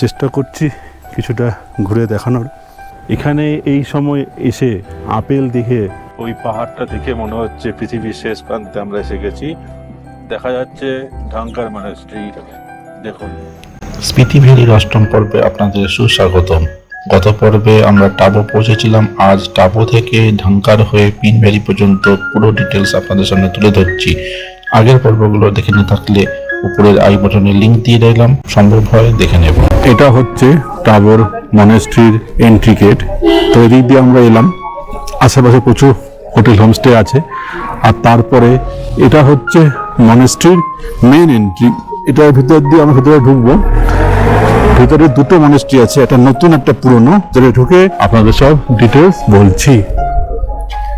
চেষ্টা করছি কিছুটা ঘুরে দেখানোর। এখানে এই সময় এসে আপেল দেখে ওই পাহাড়টা দেখে মনে হচ্ছে পৃথিবীর শেষ প্রান্তে আমরা এসে গেছি। দেখা যাচ্ছে ঢাঙ্কার মনাস্ট্রি দেখুন। স্পিতি ভ্যালির অষ্টম পর্বে আপনাদের সুস্বাগতম। গত পর্বে আমরা টাবো পৌঁছেছিলাম আজ টাবো থেকে ঢাঙ্কার হয়ে পিন ভ্যালি পর্যন্ত পুরো ডিটেলস আপনাদের সামনে তুলে ধরছি। আগের পর্বগুলো দেখে না থাকলে উপরের আই বটনে লিংক দিয়ে দিলাম সম্ভব হয় দেখে নেব। এটা হচ্ছে টাবর মনেস্ট্রির এন্ট্রি গেট তো এদিক দিয়ে আমরা এলাম, আশেপাশে প্রচুর হোটেল হোমস্টে আছে। আর তারপরে এটা হচ্ছে মনেস্ট্রির মেন এন্ট্রি এটার ভিতর দিয়ে আমরা ভিতরে ঢুকবো। ভিতরে দুটো মনেস্ট্রি আছে, একটা নতুন, একটা পুরনো। যেটা ঢুকে আপনাদের সব ডিটেলস বলছি।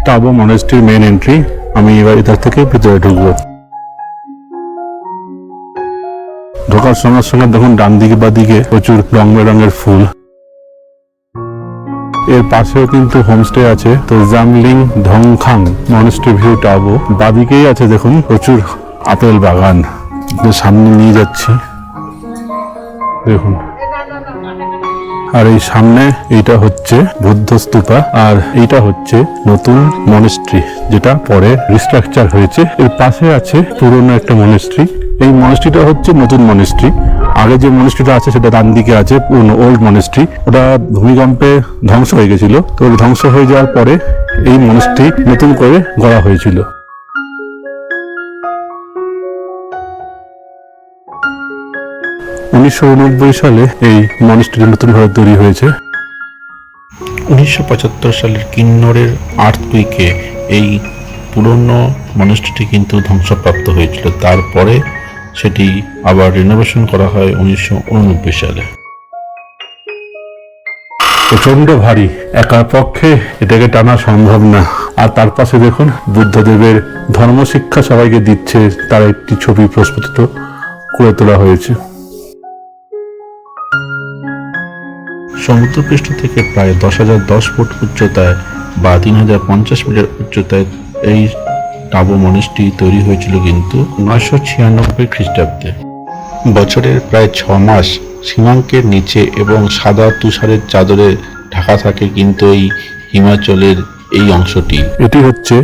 টাবো মনেস্ট্রির মেন এন্ট্রি আমি এবার এটার থেকে ভিতরে ঢুকবো। ঢোকার সঙ্গে সঙ্গে দেখুন ডান দিকে বা দিকে প্রচুর রং বেরঙের ফুল। এর পাশেও কিন্তু হোমস্টে আছে তো জামলিং ধংখাং মনস্টে ভিউ টাবো। বাদিকেই আছে দেখুন প্রচুর আপেল বাগান। সামনে নিয়ে যাচ্ছি। দেখুন। আর এই সামনে এইটা হচ্ছে বুদ্ধ স্তূপা আর এইটা হচ্ছে নতুন মনেস্ট্রি যেটা পরে রিস্ট্রাকচার হয়েছে। এর পাশে আছে পুরনো একটা মনেস্ট্রি এই মনেস্ট্রিটা হচ্ছে নতুন মনেস্ট্রি আগে যে মনেস্ট্রিটা আছে, সেটা ডান দিকে আছে পুরনো ওল্ড মনেস্ট্রি ওটা ভূমিকম্পে ধ্বংস হয়ে গেছিল। তো ধ্বংস হয়ে যাওয়ার পরে এই মনেস্ট্রি নতুন করে গড়া হয়েছিল। উনিশশো উনব্বই সালে এই মনেস্ট্রি নতুনভাবে তৈরি হয়েছে। উনিশশো পঁচাত্তর সালের কিন্নরের আর্থকুইকে এই পুরনো মনস্ট্রিটি কিন্তু ধ্বংসপ্রাপ্ত হয়েছিল। তারপরে সেটি আবার রিনোভেশন করা হয় উনিশশো উননব্বই সালে। প্রচণ্ড ভারী একার পক্ষে এটাকে টানা সম্ভব না। আর তার পাশে দেখুন বুদ্ধদেবের ধর্মশিক্ষা সবাইকে দিচ্ছে তার একটি ছবি প্রস্ফুটিত করে তোলা হয়েছে। সমুদ্রপৃষ্ঠ থেকে প্রায় দশ হাজার দশ ফুট উচ্চতায় বা তিন হাজার পঞ্চাশ মিটার উচ্চতায় এই টাবো মনেস্ট্রি তৈরি হয়েছিল কিন্তু নয়শো ছিয়ানব্বই খ্রিস্টাব্দে। বছরের প্রায় ছ মাস সীমাঙ্কের নিচে এবং সাদা তুষারের চাদরে ঢাকা থাকে কিন্তু এই হিমাচলের এই অংশটি। এটি হচ্ছে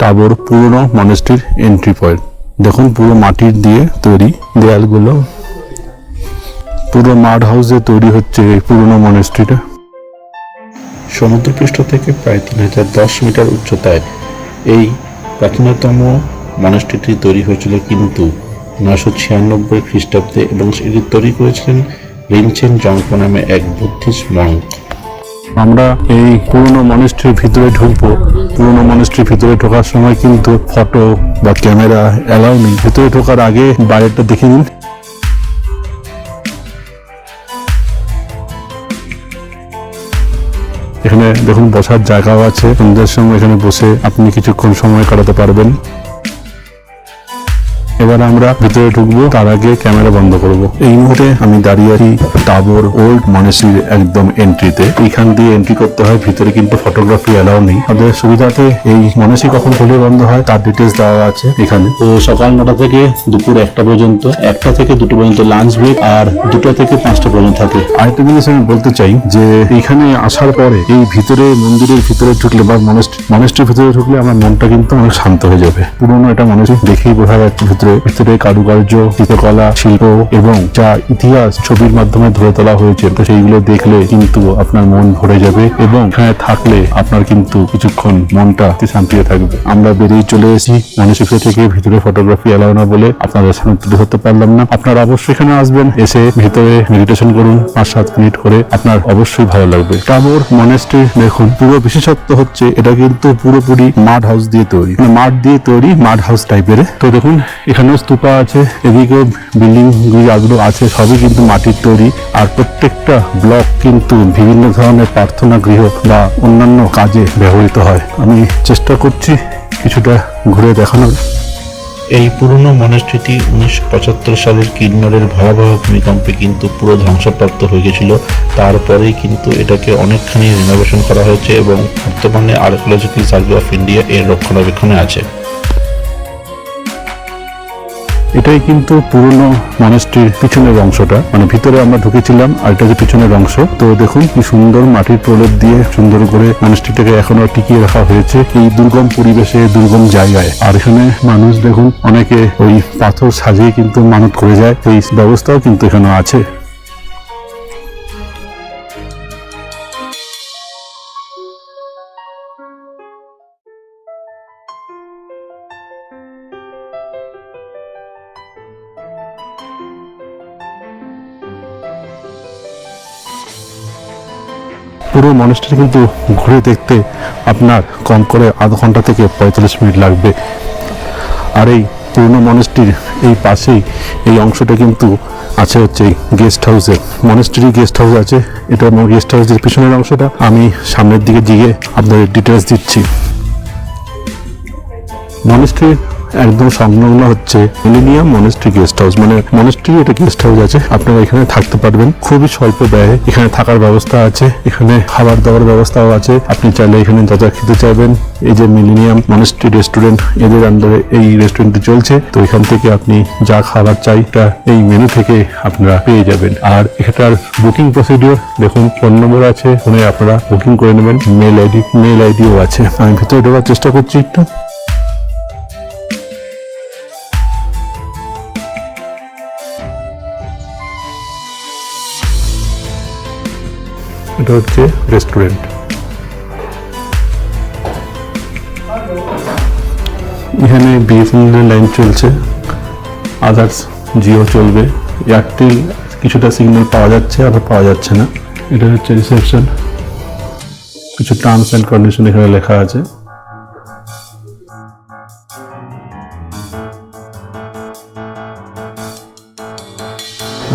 টাবর পুরনো মনেস্ট্রির এন্ট্রি পয়েন্ট দেখুন পুরো মাটির দিয়ে তৈরি দেয়ালগুলো। পুরো মাড হাউসে তৈরি হচ্ছে এই পুরনো মনেস্ট্রিটা সমুদ্রপৃষ্ঠ থেকে প্রায় তিন হাজার দশ মিটার উচ্চতায় এই প্রাচীনতম মনাস্ট্রিটি তৈরি হয়েছিল কিন্তু নয়শো ছিয়ানব্বই খ্রিস্টাব্দে এবং এটি তৈরি করেছিলেন রিনচেন জঙ্কো নামে এক বুদ্ধিস্ট মঙ্ক আমরা এই পুরনো মনেস্ট্রির ভিতরে ঢুকবো। পুরনো মনেস্ট্রির ভিতরে ঢোকার সময় কিন্তু ফটো বা ক্যামেরা অ্যালাউ নেই। ভিতরে ঢোকার আগে বাইরেটা দেখে নিন। এখানে দেখুন বসার জায়গাও আছে। সন্ধ্যের সময় এখানে বসে আপনি কিছুক্ষণ সময় কাটাতে পারবেন। এবার আমরা ভিতরে ঢুকবো, তার আগে ক্যামেরা বন্ধ করব। এই মুহূর্তে আমি দাঁড়িয়ে আছি টাবর ওল্ড মনেসির একদম এন্ট্রিতে এখান দিয়ে এন্ট্রি করতে হয়, ভিতরে কিন্তু ফটোগ্রাফি অ্যালাউ নেই। আপনাদের সুবিধাতে এই মনেসি কখন খুলে বন্ধ হয়, তার ডিটেলস দেওয়া আছে এখানে। তো সকাল নটা থেকে দুপুর একটা পর্যন্ত, একটা থেকে দুটো পর্যন্ত লাঞ্চ ব্রেক আর দুটো থেকে পাঁচটা পর্যন্ত থাকে। আরেকটা জিনিস আমি বলতে চাই, যে এখানে আসার পরে এই ভিতরে, মন্দিরের ভিতরে ঢুকলে বা মনেস্ট্রির ভিতরে ঢুকলে আমার মনটা কিন্তু অনেক শান্ত হয়ে যাবে। পুরোনো এটা মনেস্ট্রি দেখেই বোঝা যাচ্ছে ভিতরে ভিতরে কারুকার্য শিল্পকলা শিল্প এবং যা ইতিহাস ছবির মাধ্যমে ধরে তোলা হয়েছে। তো সেইগুলো দেখলে কিন্তু আপনার মন ভরে যাবে এবং এখানে থাকলে আপনার কিন্তু কিছুক্ষণ মনটা শান্তিতে থাকবে। আমরা বেরিয়ে চলে এসেছি মনীষিকা থেকে ভিতরে ফটোগ্রাফি এলাও না বলে আপনাদের সামনে তুলে ধরতে পারলাম না। আপনারা অবশ্যই এখানে আসবেন, এসে ভিতরে মেডিটেশন করুন, পাঁচ সাত মিনিট করে আপনার অবশ্যই ভালো লাগবে। টাবর মনেস্ট্রি দেখুন, পুরো বিশেষত্ব হচ্ছে এটা কিন্তু পুরোপুরি মাড হাউস দিয়ে তৈরি। মানে মাঠ দিয়ে তৈরি মাড হাউস টাইপের তো দেখুন এখানেও স্তূপা আছে, এদিকেও বিল্ডিং যেগুলো আছে, সবই কিন্তু মাটির তৈরি। আর প্রত্যেকটা ব্লক কিন্তু বিভিন্ন ধরনের প্রার্থনা গৃহ বা অন্যান্য কাজে ব্যবহৃত হয়। আমি চেষ্টা করছি কিছুটা ঘুরে দেখানোর। এই পুরনো মনস্থিতি উনিশশো পঁচাত্তর সালের কিন্নরের ভয়াবহ ভূমিকম্পে কিন্তু পুরো ধ্বংসপ্রাপ্ত হয়ে গেছিল। তারপরেই কিন্তু এটাকে অনেকখানি রিনোভেশন করা হয়েছে এবং বর্তমানে আর্কিওলজিক্যাল সার্ভে অফ ইন্ডিয়া এর রক্ষণাবেক্ষণে আছে। এটাই কিন্তু পুরনো মানুষটির পিছনের অংশটা। মানে ভিতরে আমরা ঢুকেছিলাম, আর এটা যে পিছনের অংশ। তো দেখুন কি সুন্দর মাটির প্রলেপ দিয়ে সুন্দর করে মানুষটিটাকে এখনও টিকিয়ে রাখা হয়েছে এই দুর্গম পরিবেশে, দুর্গম জায়গায়। আর এখানে মানুষ দেখুন, অনেকে ওই পাথর সাজিয়ে কিন্তু মানত করে যায়। এই ব্যবস্থাও কিন্তু এখানে আছে। মনেস্ট্রি কিন্তু ঘুরে দেখতে আপনার কম করে আধ ঘণ্টা থেকে পঁয়তাল্লিশ মিনিট লাগবে। আর এই পুরনো মনেস্ট্রির এই পাশেই এই অংশটা কিন্তু আছে হচ্ছে গেস্ট হাউসের মনেস্ট্রি গেস্ট হাউস আছে, এটা গেস্ট হাউসের পিছনের অংশটা। আমি সামনের দিকে গিয়ে আপনাদের ডিটেলস দিচ্ছি। মনেস্ট্রি একদম সংলগ্ন হচ্ছে মিলেনিয়াম মনেস্ট্রি গেস্ট হাউস মানে মনেস্ট্রি এটা গেস্ট হাউস আছে, আপনারা এখানে থাকতে পারবেন। খুবই স্বল্প ব্যয়ে এখানে থাকার ব্যবস্থা আছে, এখানে খাবার দাবার ব্যবস্থাও আছে। আপনি চাইলে এখানে যা যা খেতে চাইবেন। এই যে মিলিনিয়াম মনেস্ট্রি রেস্টুরেন্ট এদের আন্ডারে এই রেস্টুরেন্টটি চলছে। তো এখান থেকে আপনি যা খাবার চাই, তা এই মেনু থেকে আপনারা পেয়ে যাবেন। আর এখানটার বুকিং প্রসিডিওর দেখুন ফোন নম্বর আছে, ফোনে আপনারা বুকিং করে নেবেন। মেল আইডি মেল আইডিও আছে। আমি ভিতরে ঢোকার চেষ্টা করছি একটু। এটা হচ্ছে রেস্টুরেন্ট এখানে বিএসএনএল লাইন চলছে। আদার্স জিও চলবে। এয়ারটেল কিছুটা সিগন্যাল পাওয়া যাচ্ছে, আবার পাওয়া যাচ্ছে না। এটা হচ্ছে রিসেপশন কিছু টার্মস অ্যান্ড কন্ডিশন এখানে লেখা আছে।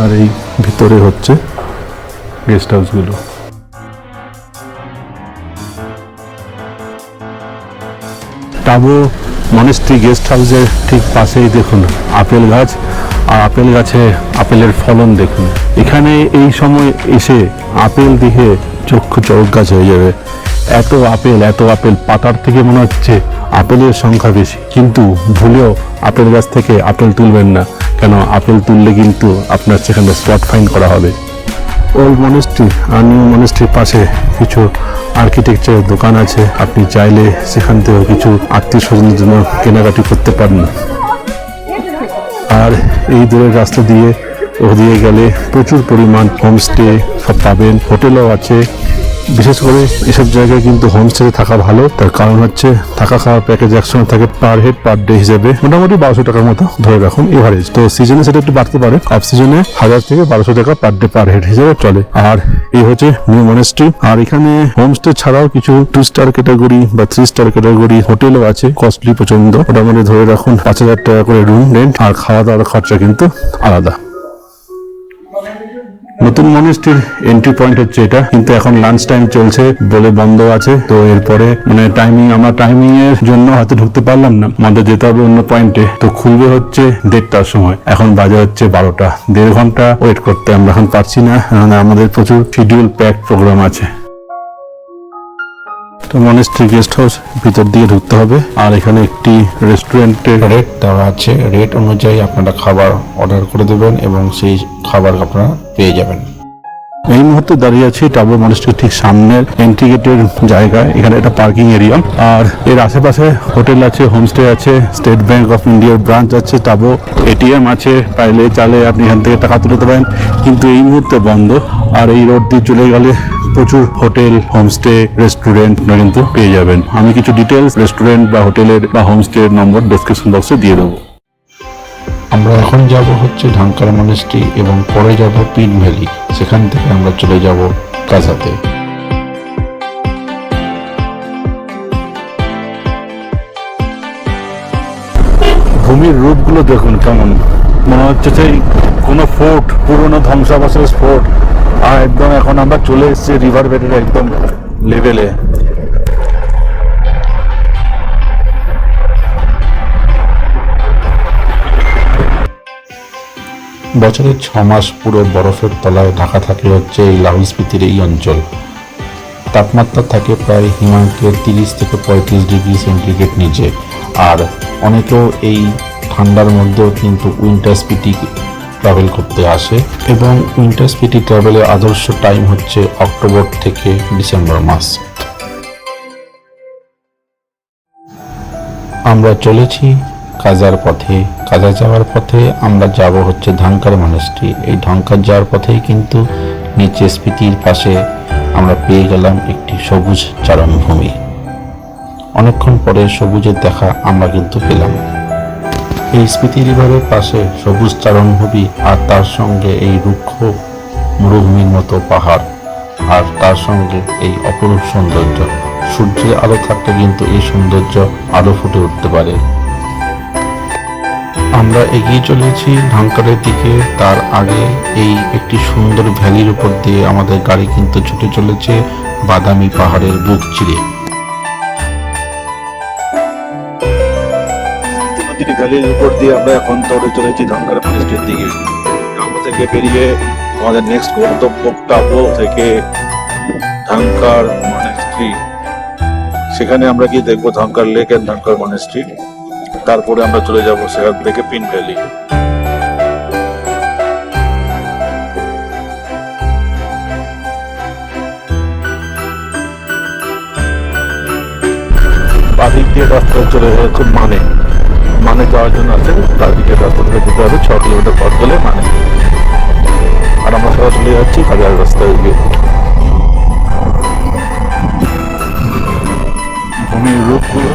আর এই ভিতরে হচ্ছে গেস্ট হাউসগুলো টাবো মনেস্ট্রি গেস্ট হাউসের ঠিক পাশেই দেখুন, আপেল গাছ। আর আপেল গাছে আপেলের ফলন দেখুন। এখানে এই সময় এসে আপেল দেখে চক্ষু চৌক গাছ হয়ে যাবে। এত আপেল এত আপেল পাতার থেকে মনে হচ্ছে আপেলের সংখ্যা বেশি। কিন্তু ভুলেও আপেল গাছ থেকে আপেল তুলবেন না। কেন? আপেল তুললে কিন্তু আপনার সেখানে স্পট ফাইন করা হবে। ওল্ড মনেস্ট্রি আর নিউ মনেস্ট্রির পাশে কিছু আর্কিটেকচারের দোকান আছে। আপনি চাইলে সেখান থেকেও কিছু আত্মীয় স্বজনের জন্য কেনাকাটি করতে পারেন। আর এই দূরের রাস্তা দিয়ে ও দিয়ে গেলে প্রচুর পরিমাণ হোমস্টে সব পাবেন। হোটেলও আছে। বিশেষ করে এসব জায়গায় কিন্তু হোমস্টে থাকা ভালো। তার কারণ হচ্ছে থাকা খাওয়ার প্যাকেজ একসঙ্গে থাকে পার হেড পার ডে হিসেবে। মোটামুটি বারোশো টাকার মতো ধরে রাখুন এভারেজ তো সিজনে সেটা একটু বাড়তে পারে। অফ সিজনে হাজার থেকে বারোশো টাকা পার ডে পার হেড হিসেবে চলে। আর এই হচ্ছে নিউ মনেস্ট্রি আর এখানে হোমস্টে ছাড়াও কিছু টু স্টার ক্যাটাগরি বা থ্রি স্টার ক্যাটাগরি হোটেলও আছে কস্টলি প্রচণ্ড মোটামুটি ধরে রাখুন, পাঁচ হাজার টাকা করে রুম রেন্ট আর খাওয়া দাওয়ার খরচা কিন্তু আলাদা। নতুন মনেস্ট্রির এন্ট্রি পয়েন্ট হচ্ছে এটা। কিন্তু এখন লাঞ্চ টাইম চলছে, বলে বন্ধ আছে। তো এরপরে মানে টাইমিং আমার টাইমিং এর জন্য হয়তো ঢুকতে পারলাম না। আমাদের যেতে হবে অন্য পয়েন্টে তো খুলবে হচ্ছে দেড়টার সময়। এখন বাজে হচ্ছে বারোটা। দেড় ঘণ্টা ওয়েট করতে আমরা এখন পারছি না। কারণ আমাদের প্রচুর শিডিউল প্যাক প্রোগ্রাম আছে। মনেস্ট্রি গেস্ট হাউস ভিতর দিয়ে ঢুকতে হবে। আর এখানে একটি রেস্টুরেন্টের রেট দেওয়া আছে। রেট অনুযায়ী আপনারা খাবার অর্ডার করে দেবেন এবং সেই খাবার আপনারা পেয়ে যাবেন। এই মুহূর্তে দাঁড়িয়ে আছি টাবো মনেস্ট্রির ঠিক সামনের এন্ট্রি গেটের জায়গায়। এখানে একটা পার্কিং এরিয়া আর এর আশেপাশে হোটেল আছে হোমস্টে আছে স্টেট ব্যাংক অফ ইন্ডিয়ার ব্রাঞ্চ আছে টাবো এটিএম আছে পাইলে চালে আপনি এখান থেকে টাকা তুলতে পারেন কিন্তু এই মুহূর্তে বন্ধ। আর এই রোড দিয়ে চলে গেলে প্রচুর হোটেল হোমস্টে রেস্টুরেন্ট কিন্তু পেয়ে যাবেন। আমি কিছু ডিটেলস রেস্টুরেন্ট বা হোটেলের বা হোমস্টে নম্বর ডেসক্রিপশন বক্সে দিয়ে দেবো। আমরা এখন যাব হচ্ছে ঢাঙ্কার মনেস্ট্রি এবং পরে যাব পিন ভ্যালি। সেখান থেকে আমরা চলে যাব কাজাতে। ভূমির রূপগুলো দেখুন কেমন। মনে হচ্ছে সেই কোনো ফোর্ট পুরনো ধ্বংসাবশেষ ফোর্ট। একদম এখন আমরা চলে এসেছি রিভার বেডের একদম লেভেলে বছরের ছ মাস পুরো বরফের তলায় ঢাকা থাকে হচ্ছে এই লাহুল স্পিতির এই অঞ্চল। তাপমাত্রা থাকে প্রায় হিমাঙ্কের তিরিশ থেকে পঁয়ত্রিশ ডিগ্রি সেন্টিগ্রেড নিচে। আর অনেকেও এই ঠান্ডার মধ্যেও কিন্তু উইন্টার স্পিটি ট্রাভেল করতে আসে এবং উইন্টার স্পিটি ট্রাভেলের আদর্শ টাইম হচ্ছে অক্টোবর থেকে ডিসেম্বর মাস। আমরা চলেছি কাজার পথে। কাজা যাওয়ার পথে আমরা যাব হচ্ছে ধানকার মনেস্ট্রি এই ধানকার যাওয়ার পথেই কিন্তু নিচে স্পিতির পাশে আমরা পেয়ে গেলাম একটি সবুজ চারণভূমি। অনেকক্ষণ পরে সবুজের দেখা আমরা কিন্তু পেলাম। এই স্পিতি রিভারের পাশে সবুজ চারণভূমি আর তার সঙ্গে এই রুক্ষ মরুভূমির মতো পাহাড়। আর তার সঙ্গে এই অপরূপ সৌন্দর্য। সূর্যের আলো থাকলে কিন্তু এই সৌন্দর্য আলো ফুটে উঠতে পারে। আমরা এগিয়ে চলেছি ঢাঙ্কারের দিকে। তার আগে এই একটি সুন্দর ভ্যালির উপর দিয়ে আমাদের গাড়ি কিন্তু ছুটে চলেছে বাদামি পাহাড়ের বুক চিরে। নদীর ভ্যালির উপর দিয়ে আমরা এখন দৌড়ে চলেছি ধানকার মনেস্ট্রির দিকে। টাবো থেকে বেরিয়ে আমাদের নেক্সট গন্তব্য টাবো থেকে ধানকার মনেস্ট্রি সেখানে আমরা গিয়ে দেখব Dhankar lake and Dhankar monastery তারপরে আমরা চলে যাব সেখান থেকে পিন ভ্যালি বাদিক দিয়ে রাস্তা চলে যাচ্ছে মানে। মানে যাওয়ার জন্য আছে, তার দিকে রাস্তা ধরে যেতে হবে, ছ কিলোমিটার পথ গেলে মানে। আর আমরা সরাসরি যাচ্ছি হাজার রাস্তায় গিয়ে। ভূমির রূপগুলো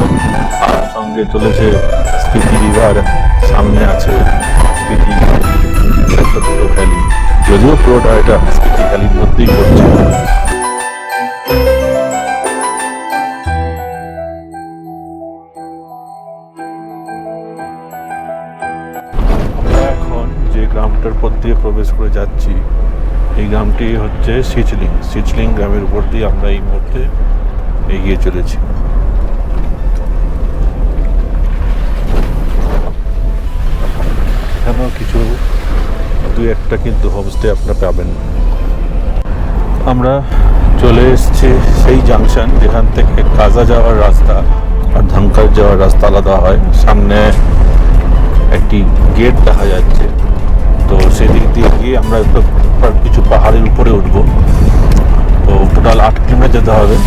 আর সঙ্গে চলেছে স্পিতি রিভার সামনে আছে স্পিতি ভ্যালি যদিও পুরোটা এটা স্পিতি ভ্যালির মধ্যেই পড়ছে গ্রামটার পর দিয়ে প্রবেশ করে যাচ্ছি। এই গ্রামটি হচ্ছে সিচলিং সিচলিং গ্রামের উপর দিয়ে আমরা এই মুহূর্তে এগিয়ে চলেছি। এখানেও কিছু, দু একটা কিন্তু হোমস্টে আপনারা পাবেন। আমরা চলে এসেছি সেই জাংশন যেখান থেকে কাজা যাওয়ার রাস্তা আর ধানকার যাওয়ার রাস্তা আলাদা হয়। সামনে একটি গেট দেখা যাচ্ছে। তো সেদিক দিয়ে গিয়ে আমরা কিছু পাহাড়ের উপরে উঠবো। তো টোটাল আট কিলোমিটার যেতে হবে।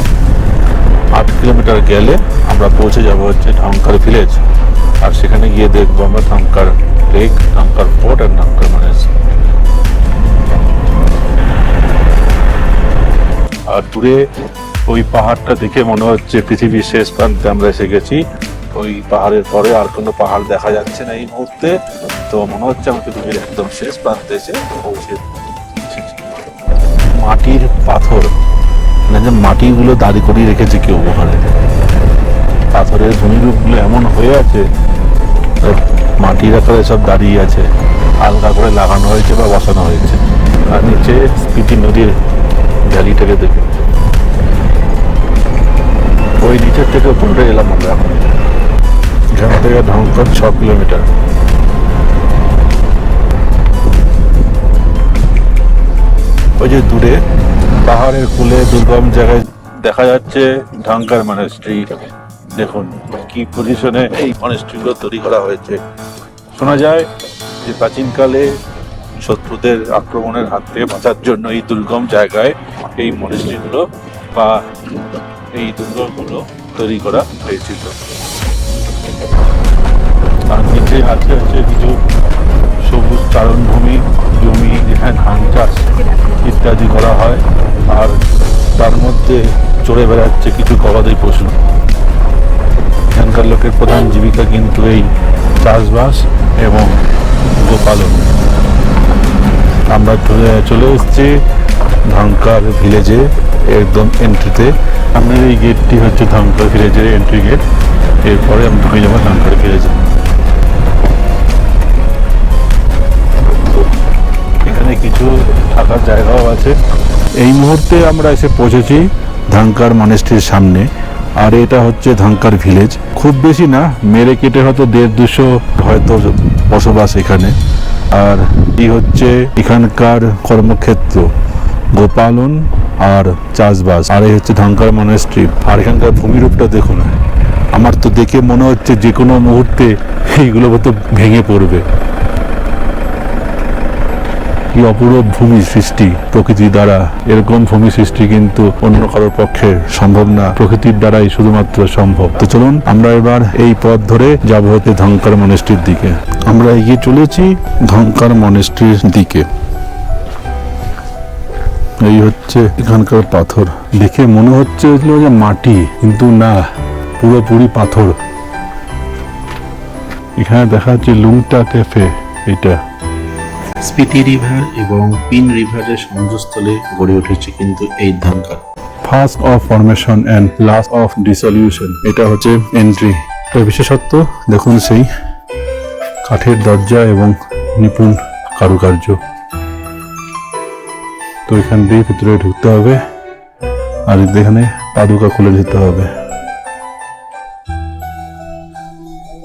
আট কিলোমিটার গেলে আমরা পৌঁছে যাব হচ্ছে ঢাঙ্কার ভিলেজ। আর সেখানে গিয়ে দেখব আমরা ঢাঙ্কার লেক, ঢাঙ্কার ফোর্ট আর ঢাঙ্কার মানে আর দূরে ওই পাহাড়টা দেখে মনে হচ্ছে পৃথিবীর শেষ প্রান্তে আমরা এসে গেছি। ওই পাহাড়ের পরে আর কোনো পাহাড় দেখা যাচ্ছে না এই মুহূর্তে। তো মনে হচ্ছে আমরা পৃথিবীর একদম শেষ প্রান্তে এসে পৌঁছে মাটির পাথর। মানে যে মাটিগুলো দাঁড়ি করিয়ে রেখেছে কেউ ওখানে। পাথরের ভূমিরূপগুলো এমন হয়ে আছে মাটির আকারে সব দাঁড়িয়ে আছে। আলগা করে লাগানো হয়েছে বা বসানো হয়েছে। আর নিচে স্পিতি নদীর ভ্যালিটাকে দেখে। ওই নিচের থেকে উপরে এলাম আমরা এখন। এখান থেকে ঢঙ্কর ছ কিলোমিটার। ওই যে দূরে, পাহাড়ের কুলে দুর্গম জায়গায় দেখা যাচ্ছে ঢাঙ্কার মনেস্ট্রি দেখুন কি পজিশনে এই মনেস্ট্রিগুলো তৈরি করা হয়েছে। শোনা যায় যে প্রাচীনকালে শত্রুদের আক্রমণের হাত থেকে বাঁচার জন্য এই দুর্গম জায়গায় এই মনেস্ট্রিগুলো বা এই দুর্গগুলো তৈরি করা হয়েছিল। আর নিচে আছে হচ্ছে কিছু সবুজ চারণভূমি, জমি যেখানে ধান চাষ ইত্যাদি করা হয়। আর তার মধ্যে চড়ে বেড়াচ্ছে কিছু গবাদি পশু। এখানকার লোকের প্রধান জীবিকা কিন্তু এই চাষবাস এবং গোপালন। আমরা চলে চলে এসেছি ধানকার ভিলেজে, একদম এন্ট্রিতে সামনের এই গেটটি হচ্ছে ধানকার ভিলেজের এন্ট্রি গেট এরপরে আমি ঢুকে যাব ধানকার ভিলেজে এখানে কিছু থাকার জায়গাও আছে। এই মুহূর্তে আমরা এসে পৌঁছেছি ধানকার মনেস্ট্রির সামনে। আর এটা হচ্ছে ধানকার ভিলেজ। খুব বেশি না, মেরে কেটে হয়তো দেড় দুশো হয়তো বসবাস এখানে। আর এই হচ্ছে এখানকার কর্মক্ষেত্র, গোপালন আর চাষবাস। আর এই হচ্ছে ধানকার মনেস্ট্রি আর এখানকার ভূমিরূপটা দেখুন। আমার তো দেখে মনে হচ্ছে যে কোনো মুহূর্তে এইগুলো তো ভেঙে পড়বে। কি অপূরব ভূমি সৃষ্টি প্রকৃতির দ্বারা। এরকম ভূমি সৃষ্টি কিন্তু অন্য কারোর পক্ষে সম্ভব না। প্রকৃতির দ্বারাই শুধুমাত্র সম্ভব। তো চলুন, আমরা এবার এই পথ ধরে যাব হতে ধঙ্কার মনেস্ট্রির দিকে। আমরা এগিয়ে চলেছি ধঙ্কার মনেস্ট্রির দিকে। এই হচ্ছে এখানকার পাথর। দেখে মনে হচ্ছে যে মাটি, কিন্তু না। পুরোপুরি পাথর। এখানে দেখা যাচ্ছে লুংটা ক্যাফে এটা। স্পিতি রিভার এবং পিন রিভারের সংযোগস্থলে গড়ে উঠেছে কিন্তু এই Dhankar first of formation and last of dissolution এটা হচ্ছে এন্ট্রি এর বিশেষত্ব দেখুন সেই কাঠের দরজা এবং নিপুণ কারুকার্য। তো এখান দিয়ে ভিতরে ঢুকতে হবে আর এখানে পাদুকা খুলে দিতে হবে।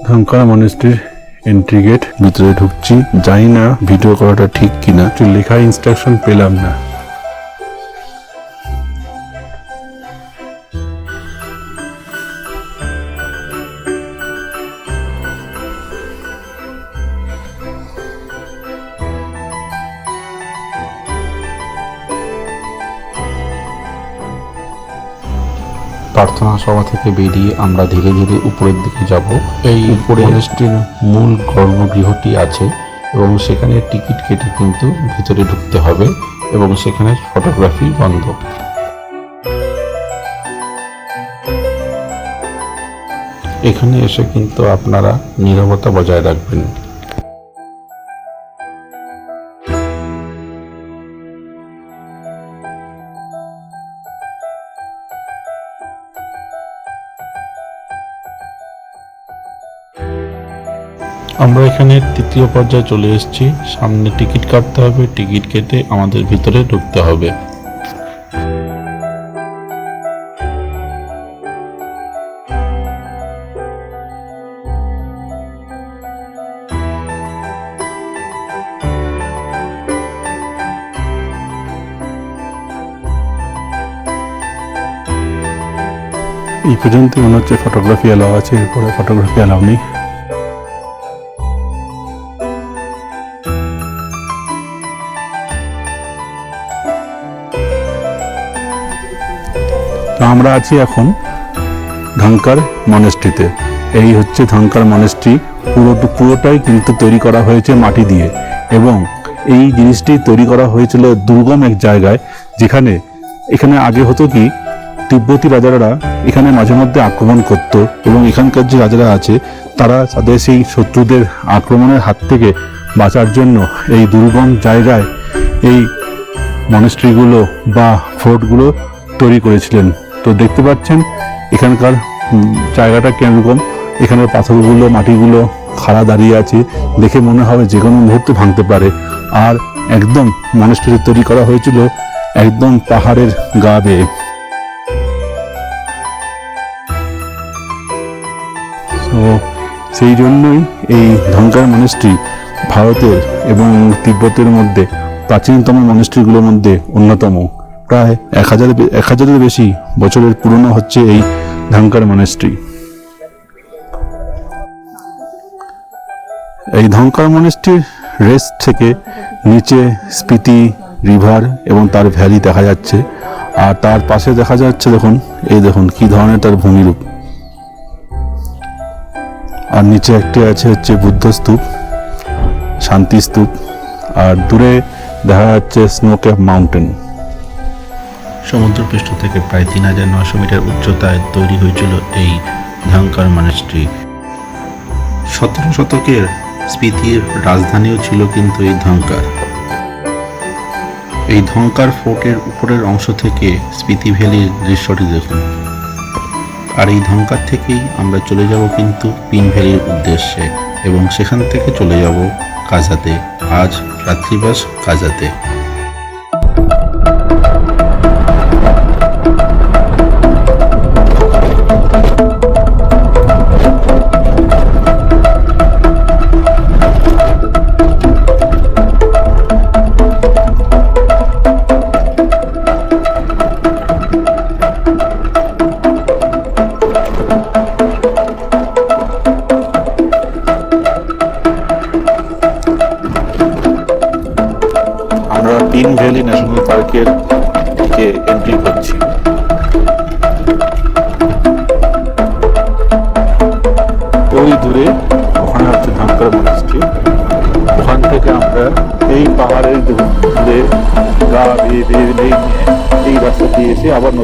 ধামকারা মনিস্ট্রির এন্ট্রি গেট ভিতরে ঢুকছি। জানি না ভিডিও করাটা ঠিক কিনা। লেখা ইনস্ট্রাকশন পেলাম না। প্রার্থনা সভা থেকে বেরিয়ে আমরা ধীরে ধীরে উপরের দিকে যাব। এই উপরে মনেস্ট্রির মূল কর্মগৃহটি আছে এবং সেখানে টিকিট কেটে কিন্তু ভিতরে ঢুকতে হবে এবং সেখানে ফটোগ্রাফি বন্ধ। এখানে এসে কিন্তু আপনারা নীরবতা বজায় রাখবেন। আমরা এখানে তৃতীয় পর্যায়ে চলে এসেছি। সামনে টিকিট কাটতে হবে, টিকিট কেটে আমাদের ভিতরে ঢুকতে হবে। এই পর্যন্ত মনে হচ্ছে ফটোগ্রাফি অ্যালাউ আছে, এরপরে ফটোগ্রাফি অ্যালাউ নেই। আমরা আছি এখন ধাঙ্কার মনেস্ট্রিতে। এই হচ্ছে ধাঙ্কার মনেস্ট্রি। পুরো পুরোটাই কিন্তু তৈরি করা হয়েছে মাটি দিয়ে। এবং এই জিনিসটি তৈরি করা হয়েছিল দুর্গম এক জায়গায়, যেখানে এখানে আগে হতো কি, তিব্বতী রাজারা এখানে মাঝে মধ্যে আক্রমণ করত এবং এখানকার যে রাজারা আছে, তারা তাদের সেই শত্রুদের আক্রমণের হাত থেকে বাঁচার জন্য এই দুর্গম জায়গায় এই মনেস্ট্রিগুলো বা ফোর্টগুলো তৈরি করেছিলেন। তো দেখতে পাচ্ছেন, এখানকার জায়গাটা কীরকম? এখানের পাথরগুলো, মাটিগুলো খাড়া দাঁড়িয়ে আছে, দেখে মনে হবে যে কোনো মুহূর্তে ভাঙতে পারে। আর একদম মনেস্ট্রি তৈরি করা হয়েছিল একদম পাহাড়ের গা বেয়ে তো সেই জন্যই এই ধনকার মনেস্ট্রি ভারতের এবং তিব্বতের মধ্যে প্রাচীনতম মনেস্ট্রিগুলোর মধ্যে অন্যতম। প্রায় এক হাজার এক হাজারের বেশি বছরের পুরনো হচ্ছে এই ধানকার মনেস্ট্রি। এই ধনকার মনেস্ট্রির রেস্ট থেকে নিচে স্পিতি, রিভার এবং তার ভ্যালি দেখা যাচ্ছে। আর তার পাশে দেখা যাচ্ছে, দেখুন, এই দেখুন, কি ধরনের তার ভূমিরূপ। আর নিচে একটি আছে হচ্ছে বুদ্ধ স্তূপ, শান্তি স্তূপ। আর দূরে দেখা যাচ্ছে স্নো ক্যাপ মাউন্টেন। সমুদ্রপৃষ্ঠ থেকে প্রায় তিন হাজার নশো মিটার উচ্চতায় তৈরি হয়েছিল এই ধাঙ্কার মনেস্ট্রি সতেরো শতকের স্পিতির রাজধানীও ছিল কিন্তু এই ধাঙ্কার এই ধঙ্কার ফোর্টের উপরের অংশ থেকে স্পিতি ভ্যালির দৃশ্যটি দেখুন। আর এই ধঙ্কার থেকেই আমরা চলে যাব কিন্তু পিন ভ্যালির উদ্দেশ্যে এবং সেখান থেকে চলে যাব কাজাতে। আজ রাত্রিবাস কাজাতে।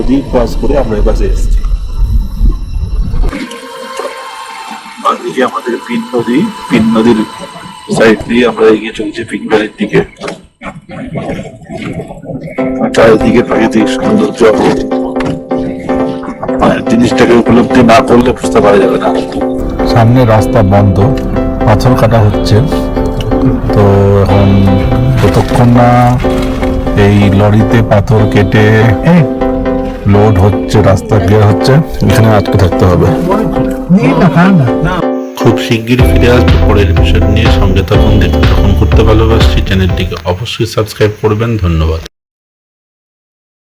নদী ক্রস করে আমরা এবারে এসেছি। বাদিকে আমাদের পিন নদী, পিন নদীর সাইড দিয়ে আমরা এগিয়ে চলছি পিন দিকে। চারিদিকে প্রাকৃতিক সৌন্দর্য। জিনিসটাকে উপলব্ধি না করলে বুঝতে পারা যাবে না। সামনে রাস্তা বন্ধ, পাথর কাটা হচ্ছে। তো এখন যতক্ষণ না এই লরিতে পাথর কেটে লোড হচ্ছে, রাস্তা ক্লিয়ার হচ্ছে, এখানে আটকে থাকতে হবে। খুব শিগগিরই ফিরে আসব পরের এপিসোড নিয়ে। সঙ্গে তখন দেখতে তখন করতে ভালোবাসছি। চ্যানেলটিকে অবশ্যই সাবস্ক্রাইব করবেন। ধন্যবাদ।